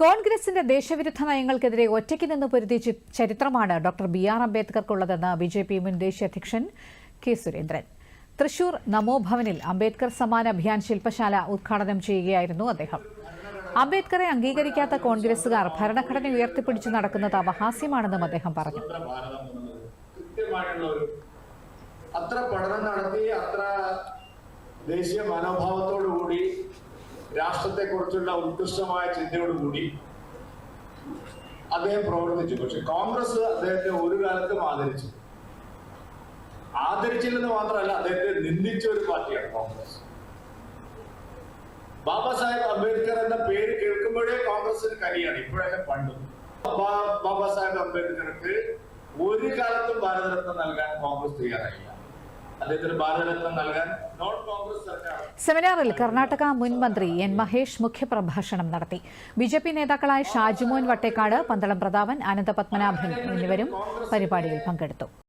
കോൺഗ്രസിന്റെ ദേശവിരുദ്ധ നയങ്ങൾക്കെതിരെ ഒറ്റയ്ക്ക് നിന്ന് പൊരുതി ചരിത്രമാണ് ഡോക്ടർ ബി ആർ അംബേദ്കർക്കുള്ളതെന്ന് ബി ജെ പി മുൻ ദേശീയ അധ്യക്ഷൻ കെ സുരേന്ദ്രൻ. തൃശൂർ നമോഭവനിൽ അംബേദ്കർ സമാന അഭിയാൻ ശില്പശാല ഉദ്ഘാടനം ചെയ്യുകയായിരുന്നു അദ്ദേഹം. അംബേദ്കറെ അംഗീകരിക്കാത്ത കോൺഗ്രസുകാർ ഭരണഘടന ഉയർത്തിപ്പിടിച്ചു നടക്കുന്നത് അപഹാസ്യമാണെന്നും അദ്ദേഹം പറഞ്ഞു. അത്ര പഠനം നടത്തി അത്ര ദേശീയ മനോഭാവത്തോടു കൂടി രാഷ്ട്രത്തെക്കുറിച്ചുള്ള ഉത്കൃഷ്ടമായ ചിന്തയോടുകൂടി അദ്ദേഹം പ്രവർത്തിച്ചു. പക്ഷെ കോൺഗ്രസ് അദ്ദേഹത്തെ ഒരു കാലത്തും ആദരിച്ചു ആദരിച്ചില്ലെന്ന് മാത്രമല്ല അദ്ദേഹത്തെ നിന്ദിച്ച ഒരു പാർട്ടിയാണ് കോൺഗ്രസ്. ബാബാ സാഹേബ് അംബേദ്കർ എന്ന പേര് കേൾക്കുമ്പോഴേ കോൺഗ്രസിന് കരിയാണ് ഇപ്പോഴൊക്കെ പണ്ട്. ബാബാ സാഹേബ് അംബേദ്കർക്ക് ഒരു കാലത്തും ഭാരതരത്നം നൽകാൻ കോൺഗ്രസ് തയ്യാറായില്ല. സെമിനാറിൽ കർണാടക മുൻ മന്ത്രി എൻ മഹേഷ് മുഖ്യപ്രഭാഷണം നടത്തി. ബി ജെ പി നേതാക്കളായ ഷാജുമോൻ വട്ടേക്കാട് പന്തളം പ്രതാപൻ അനന്തപത്മനാഭൻ എന്നിവരും പരിപാടിയിൽ പങ്കെടുത്തു.